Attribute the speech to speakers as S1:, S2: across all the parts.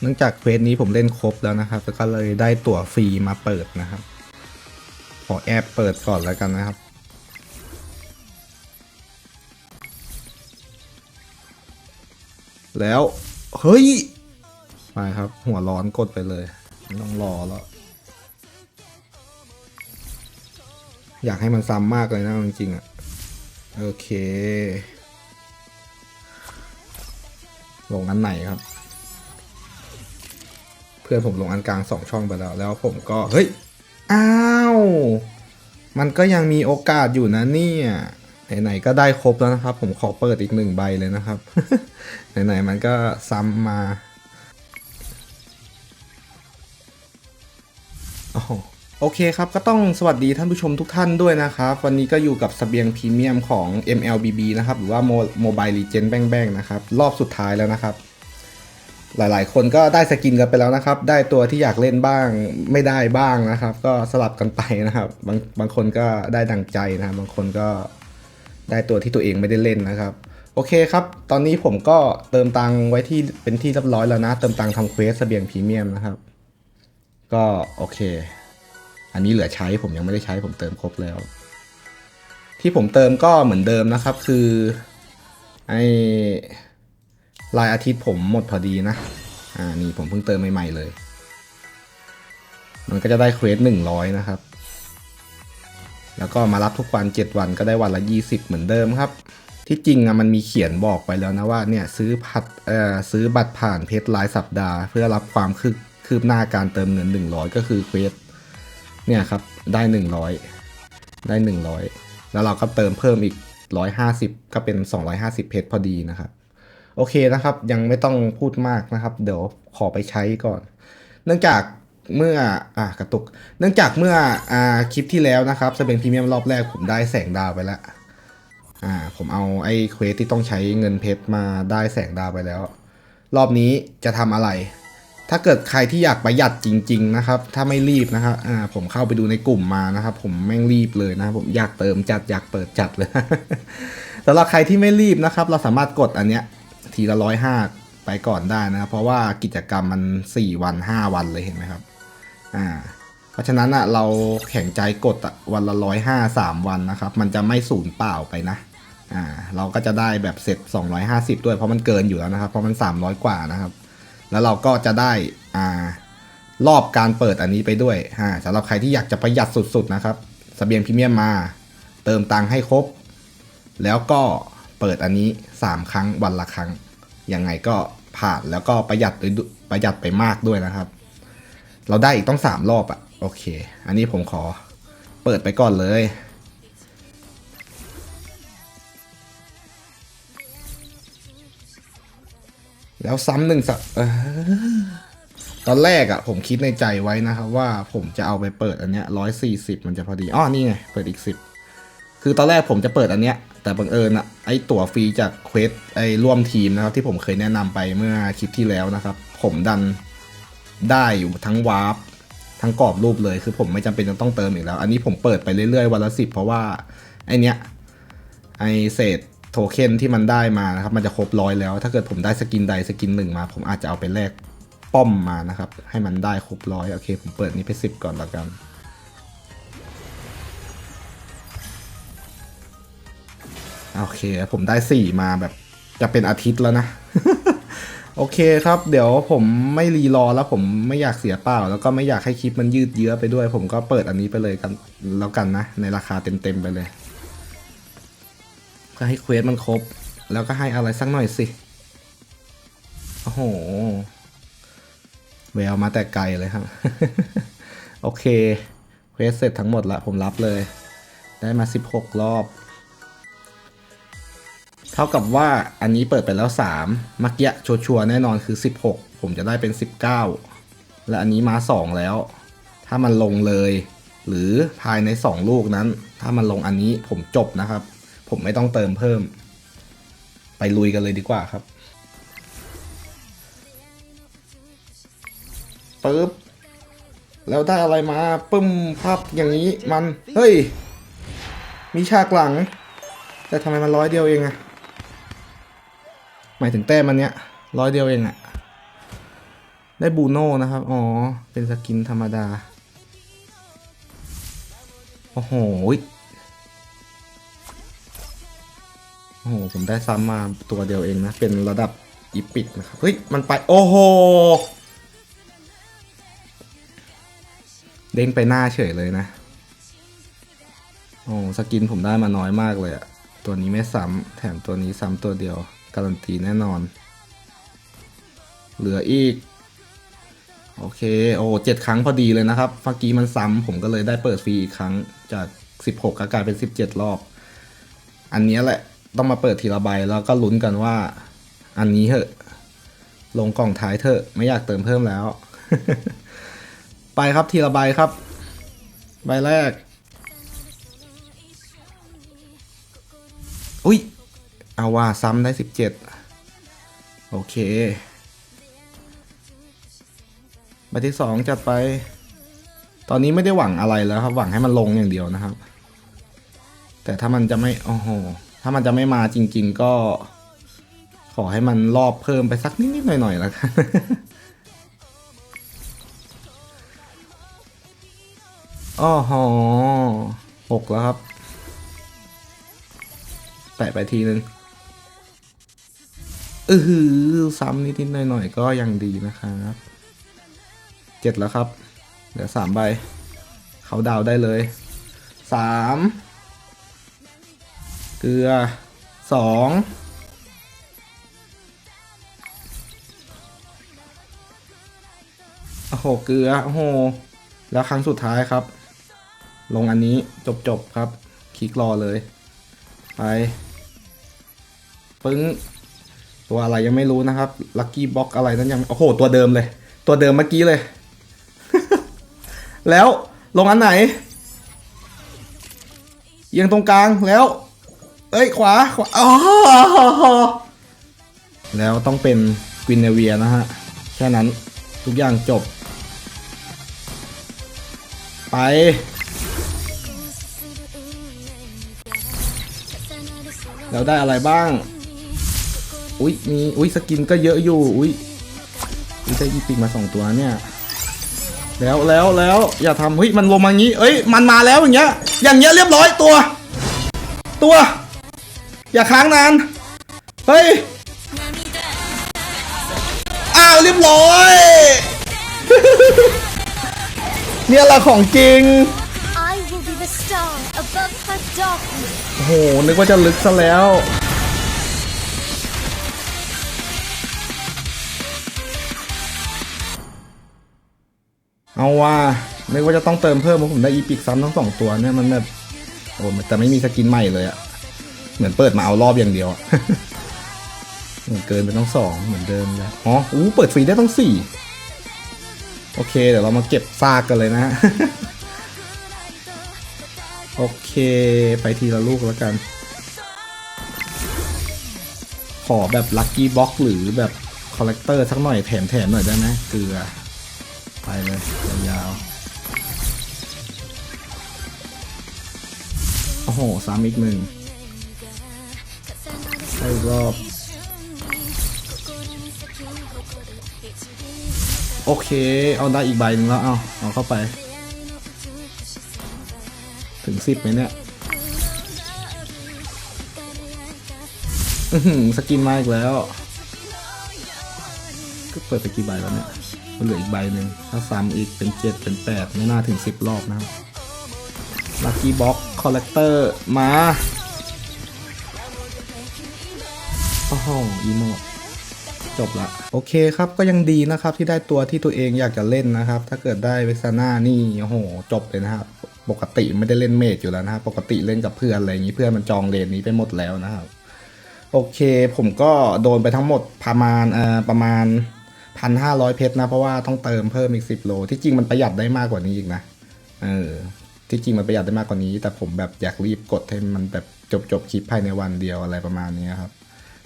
S1: เนื่องจากเควสนี้ผมเล่นครบแล้วนะครับ แล้วก็เลยได้ตั๋วฟรีมาเปิดนะครับ ขอแอบเปิดก่อนแล้วกันนะครับ แล้ว เฮ้ยไปครับ หัวร้อนกดไปเลยไม่ต้องรอแล้ว อยากให้มันซ้ำมากเลยนะจริงๆอะ โอเค ลงอันไหนครับ เพื่อนผมลงอันกลางสองช่องไปแล้ว แล้วผมก็เฮ้ยอ้าวมันก็ยังมีโอกาสอยู่นะเนี่ยไหนๆก็ได้ครบแล้วนะครับ ผมขอเปิดอีกหนึ่งใบเลยนะครับ ไหนๆมันก็ซ้ำมาโอ้โอเคครับ ก็ต้องสวัสดีท่านผู้ชมทุกท่านด้วยนะครับ วันนี้ก็อยู่กับสเบียงพรีเมียมของ MLBB นะครับ หรือว่า Mobile Legend Bang Bang นะครับ รอบสุดท้ายแล้วนะครับ หลายๆ คนก็ได้สกินกันไปแล้วนะครับ ได้ตัวที่อยากเล่นบ้างไม่ได้บ้างนะครับ ก็สลับกันไปนะครับบางบางคนก็ได้ดังใจนะบบางคนก็ได้ตัวที่ตัวเองไม่ได้เล่นนะครับ โอเคครับ ตอนนี้ผมก็เติมตังไว้ที่เป็นที่เรียบร้อยแล้วนะ เติมตังทำเควสเสบียงพรีเมียมนะครับ ก็โอเค อันนี้เหลือใช้ผมยังไม่ได้ใช้ผมเติมครบแล้ว ที่ผมเติมก็เหมือนเดิมนะครับ คือไอ รายอาทิตย์ผมหมดพอดีนะ อ่า นี่ผมเพิ่งเติมใหม่ๆเลย มันก็จะได้เควสหนึ่งร้อยนะครับ แล้วก็มารับทุกวัน7วันก็ได้วันละ20เหมือนเดิมครับ ที่จริงอะมันมีเขียนบอกไปแล้วนะว่าเนี่ยซื้อผัดเอ่อซื้อบัตรผ่านเพจรายสัปดาห์ เพื่อรับความคืบคืบหน้าการเติมเงิน100ก็คือเควสเนี่ยครับได้100ได้100แล้วเราก็เติมเพิ่มอีก150ก็เป็น250เพจพอดีนะครับ โอเคนะครับ ยังไม่ต้องพูดมากนะครับ เดี๋ยวขอไปใช้ก่อน เนื่องจากเมื่ออ่ากระตุก เนื่องจากเมื่ออ่าคลิปที่แล้วนะครับสเปนพรีเมียมรอบแรกผมได้แสงดาวไปแล้วอ่าผมเอาไอ้เควสที่ต้องใช้เงินเพชรมาได้แสงดาวไปแล้ว รอบนี้จะทำอะไร ถ้าเกิดใครที่อยากประหยัดจริง ๆ นะครับ ถ้าไม่รีบนะครับอ่าผมเข้าไปดูในกลุ่มมานะครับ ผมแม่งรีบเลยนะผมอยากเติมจัดอยากเปิดจัดเลยสำหรับใครที่ไม่รีบนะครับ เราสามารถกดอันเนี้ย ทีละร้อยห้าไปก่อนได้นะครับ เพราะว่ากิจกรรมมัน 4 วัน 5 วันเลยเห็นไหมครับอ่าเพราะฉะนั้นอะเราแข่งใจกดอะวันละร้อยห้าสามวันนะครับ มันจะไม่สูญเปล่าไปนะอ่าเราก็จะได้แบบเสร็จ 250 ด้วยเพราะมันเกินอยู่แล้วนะครับ เพราะมัน 300 กว่านะครับ แล้วเราก็จะได้อ่ารอบการเปิดอันนี้ไปด้วยอ่าสำหรับใครที่อยากจะประหยัดสุดๆนะครับสเบียงพรีเมียมมา เติมตังค์ให้ครบ แล้วก็ เปิดอันนี้ 3 ครั้งวันละครั้ง ยังไงก็ผ่านแล้วก็ประหยัดไปประหยัดไปมากด้วยนะครับ เราได้อีกต้อง 3 รอบอะโอเค อันนี้ผมขอเปิดไปก่อนเลย แล้วซ้ำหนึ่งสัเออตอนแรกอะผมคิดในใจไว้นะครับว่าผมจะเอาไปเปิดอันเนี้ยร้อยสี่สิบมันจะพอดีอ๋อนี่ไง เปิดอีกสิบคือตอนแรกผมจะเปิดอันเนี้ย แต่บังเอิญอะไอตั๋วฟรีจากเควสไอร่วมทีมนะครับ ที่ผมเคยแนะนำไปเมื่อคลิปที่แล้วนะครับ ผมดันได้อยู่ทั้งวาร์ปทั้งกรอบรูปเลยคือผมไม่จำเป็นจะต้องเติมอีกแล้ว อันนี้ผมเปิดไปเรื่อยๆวันละสิบเพราะว่าไอเนี้ยไอเศษโทเค็นที่มันได้มานะครับ มันจะครบร้อยแล้ว ถ้าเกิดผมได้สกินใดสกินหนึ่งมา ผมอาจจะเอาไปแลกป้อมมานะครับ ให้มันได้ครบร้อยโอเค ผมเปิดนี้ไปสิบก่อนละกัน โอเค ผมได้สี่มาแบบจะเป็นอาทิตย์แล้วนะ โอเคครับ เดี๋ยวผมไม่รีรอแล้วผมไม่อยากเสียเปล่า แล้วก็ไม่อยากให้คลิปมันยืดเยื้อไปด้วย ผมก็เปิดอันนี้ไปเลยกันแล้วกันนะ ในราคาเต็มๆไปเลย ก็ให้เควสมันครบ แล้วก็ให้อะไรสักหน่อยสิ โอ้โหแววมาแต่ไกลเลยครับ โอเคเควสเสร็จทั้งหมดละผมรับเลย ได้มา 16 รอบ เท่ากับว่าอันนี้เปิดไปแล้ว3เมื่อกี้ชัวร์แน่นอนคือ 16 ผมจะได้เป็น 19 และอันนี้มา 2 แล้ว ถ้ามันลงเลย หรือภายใน 2 ลูกนั้น ถ้ามันลงอันนี้ผมจบนะครับ ผมไม่ต้องเติมเพิ่ม ไปลุยกันเลยดีกว่าครับปึ๊บแล้วได้อะไรมาปึ้มภาพอย่างนี้มัน เฮ้ย มีฉากหลัง แต่ทำไมมันร้อยเดียวเองอะ หมายถึงแต้มมันเนี้ยร้อยเดียวเองอะได้บูโน่นะครับ อ๋อ เป็นสกินธรรมดา โอ้โห โอ้โห ผมได้ซ้ำมาตัวเดียวเองนะ เป็นระดับอีพิกนะครับ เฮ้ย มันไป โอ้โห เด้งไปหน้าเฉยเลยนะ โอ้สกินผมได้มาน้อยมากเลยอะตัวนี้ไม่ซ้ำ แถมตัวนี้ซ้ำตัวเดียว การันตีแน่นอน เหลืออีก โอเค โอ้เจ็ดครั้งพอดีเลยนะครับเมื่อกี้มันซ้ำผมก็เลยได้เปิดฟรีอีกครั้งจาก 16ก็กลายเป็น 17 รอบ อันนี้แหละต้องมาเปิดทีละใบแล้วก็ลุ้นกันว่า อันนี้เหอะลงกล่องท้ายเถอะ ไม่อยากเติมเพิ่มแล้ว ไปครับทีละใบครับ ใบแรก เอาว่าซ้ำได้ 17 โอเคใบที่สองจัดไป ตอนนี้ไม่ได้หวังอะไรแล้วครับ หวังให้มันลงอย่างเดียวนะครับ แต่ถ้ามันจะไม่ โอ้โห ถ้ามันจะไม่มาจริง ๆ ก็ ขอให้มันรอบเพิ่มไปสักนิดๆหน่อยๆแล้วกันอ้อหหกแล้วครับแตะไปทีนึง เออซ้ำนิดๆหน่อยๆก็ยังดีนะครับเจ็ดแล้วครับ เหลือสามใบ เขาดาวได้เลยสามเกลือสองโอ้โหเกลือโอ้โหแล้วครั้งสุดท้ายครับ ลงอันนี้จบๆครับ คลิกรอเลย ไป ปึ้ง ตัวอะไรยังไม่รู้นะครับลัคกี้บ็อกอะไรนั้นยังโอ้โหตัวเดิมเลย ตัวเดิมเมื่อกี้เลย แล้วลงอันไหนเอียงตรงกลางแล้ว เอ้ยขวาขวาอ๋อแล้วต้องเป็นกวินเนเวียนะฮะแค่นั้นทุกอย่างจบ ไปแล้วได้อะไรบ้าง อุ้ยมีอุ้ยสกินก็เยอะอยู่อุ้ยอุ้ยได้อีปิกมาสองตัวเนี่ย แล้วแล้วแล้วอย่าทำเฮ้ยมันลงมางี้ เอ้ยมันมาแล้วอย่างเงี้ย อย่างเงี้ยเรียบร้อยตัว ตัว อย่าค้างนานเฮ้ยอ้าวเรียบร้อย เนี่ยแหละของจริง
S2: I will be the star above her darkness.
S1: โอ้โหนึกว่าจะลึกซะแล้ว เอาว่านึกว่าจะต้องเติมเพิ่มเพราะผมได้อีพิกซ้ำทั้งสองตัวเนี่ยมันแบบโอ้แต่ไม่มีสกินใหม่เลยอะเหมือนเปิดมาเอารอบอย่างเดียวเหมือนเกินไปต้องสองเหมือนเดิมเลยอ๋ออู้เปิดฟรีได้ต้องสี่โอเค เดี๋ยวเรามาเก็บซากกันเลยนะฮะโอเค ไปทีละลูกแล้วกัน ขอแบบลั c กี้บ็อกหรือแบบคอลเลกเตอร์สักหน่อยแถมแถมหน่อยได้ไหมเกลือ เลยยาวโอ้โหสามอีกหนึ่งได้รอบ โอเค เอาได้อีกใบหนึ่งแล้ว เอาเอาเข้าไป ถึงสิบไหมเนี่ยอื้อหือสกินมาอีกแล้ว ก็เปิดไปกี่ใบแล้วเนี่ย มันเหลืออีกใบหนึ่งถ้าซ้ำอีกเป็นเจ็ดเป็นแปดไม่น่าถึงสิบรอบนะครับลัคกี้บ็อกคอลเลกเตอร์มาโอ้โหอีโมดจบละโอเคครับก็ยังดีนะครับที่ได้ตัวที่ตัวเองอยากจะเล่นนะครับ ถ้าเกิดได้เวกซาน่านี่โอ้โหจบเลยนะครับปกติไม่ได้เล่นเมจอยู่แล้วนะครับปกติเล่นกับเพื่อนอะไรอย่างนี้เพื่อนมันจองเลนนี้ไปหมดแล้วนะครับ โอเคผมก็โดนไปทั้งหมดประมาณเอ่อประมาณ พันห้าร้อยเพชรนะ เพราะว่าต้องเติมเพิ่มอีกสิบโล ที่จริงมันประหยัดได้มากกว่านี้อีกนะเออที่จริงมันประหยัดได้มากกว่านี้ แต่ผมแบบอยากรีบกดให้มันแบบจบจบคลิปภายในวันเดียวอะไรประมาณนี้ครับ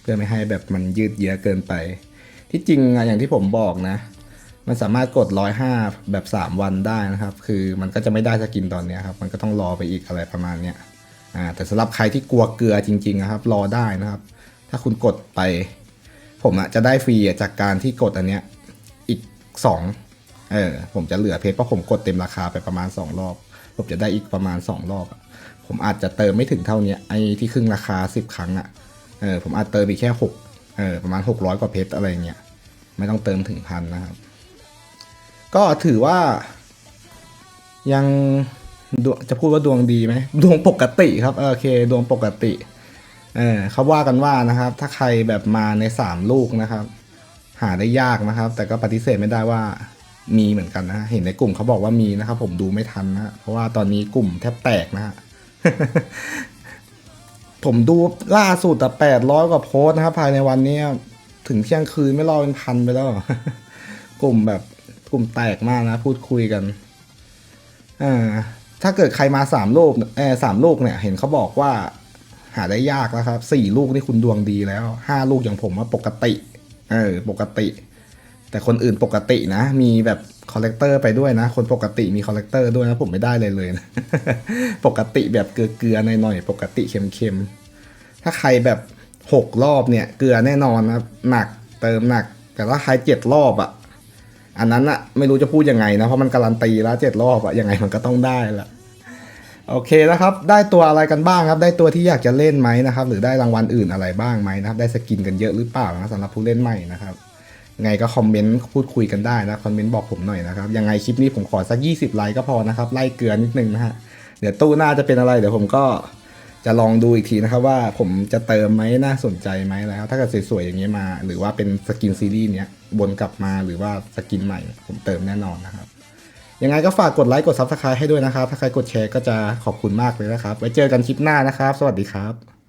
S1: เพื่อไม่ให้แบบมันยืดเยื้อเกินไป ที่จริงอะอย่างที่ผมบอกนะ มันสามารถกดร้อยห้าแบบ3วันได้นะครับ คือมันก็จะไม่ได้สกินตอนนี้ครับ มันก็ต้องรอไปอีกอะไรประมาณเนี้ยอ่าแต่สำหรับใครที่กลัวเกลือจริงๆนะครับ รอได้นะครับ ถ้าคุณกดไป ผมอะจะได้ฟรีจากการที่กดอันเนี้ยอีกสองเออผมจะเหลือเพชรเพราะผมกดเต็มราคาไปประมาณสองรอบ ผมจะได้อีกประมาณสองรอบ ผมอาจจะเติมไม่ถึงเท่านี้ไอ้ที่ครึ่งราคาสิบครั้งอะเออผมอาจเติมอีกแค่หกเออประมาณหกร้อยกว่าเพชรอะไรเงี้ยไม่ต้องเติมถึงพันนะครับ ก็ถือว่า ยังดวงจะพูดว่าดวงดีไหมดวงปกติครับโอเค ดวงปกติ เออเขาว่ากันว่านะครับ ถ้าใครแบบมาในสามลูกนะครับ หาได้ยากนะครับ แต่ก็ปฏิเสธไม่ได้ว่ามีเหมือนกันนะ เห็นในกลุ่มเขาบอกว่ามีนะครับ ผมดูไม่ทันนะเพราะว่าตอนนี้กลุ่มแทบแตกนะฮะผมดูล่าสุดแต่แปดร้อยกว่าโพสต์นะครับ ภายในวันนี้ถึงเที่ยงคืนไม่รอเป็นพันไปแล้ว กลุ่มแบบกลุ่มแตกมากนะ พูดคุยกันอ่าถ้าเกิดใครมาสามลูกเออสามลูกเนี่ย เห็นเขาบอกว่า หาได้ยากแล้วครับสี่ลูกนี่คุณดวงดีแล้วห้าลูกอย่างผมว่าปกติ เออ ปกติ แต่คนอื่นปกตินะ มีแบบคอลเลกเตอร์ไปด้วยนะ คนปกติมีคอลเลกเตอร์ด้วยนะ ผมไม่ได้เลยเลยนะปกติแบบเกลือๆหน่อยๆปกติเค็มๆ ถ้าใครแบบหกรอบเนี่ย เกลือแน่นอนนะหนักเติมหนัก แต่ถ้าใครเจ็ดรอบอะ่ะ อันนั้นอะไม่รู้จะพูดยังไงนะ เพราะมันการันตีแล้วเจ็ดรอบอะยังไงมันก็ต้องได้ละ โอเคนะครับ ได้ตัวอะไรกันบ้างครับ ได้ตัวที่อยากจะเล่นไหมนะครับ หรือได้รางวัลอื่นอะไรบ้างไหมนะครับ ได้สกินกันเยอะหรือเปล่านะสำหรับผู้เล่นใหม่นะครับ ไงก็คอมเมนต์พูดคุยกันได้นะ คอมเมนต์บอกผมหน่อยนะครับ ยังไงคลิปนี้ผมขอสัก 20 ไลค์ก็พอนะครับ ไล่เกลือนิดนึงนะฮะ เดี๋ยวตู้หน้าจะเป็นอะไร เดี๋ยวผมก็จะลองดูอีกทีนะครับว่าผมจะเติมไหมน่าสนใจไหมแล้ว ถ้าเกิดสวยๆอย่างนี้มา หรือว่าเป็นสกินซีรีส์เนี้ยวนกลับมาหรือว่าสกินใหม่ ผมเติมแน่นอนนะครับ ยังไงก็ฝากกดไลค์กดซับสไครต์ให้ด้วยนะครับ ถ้าใครกดแชร์ก็จะขอบคุณมากเลยนะครับ ไว้เจอกันคลิปหน้านะครับ สวัสดีครับ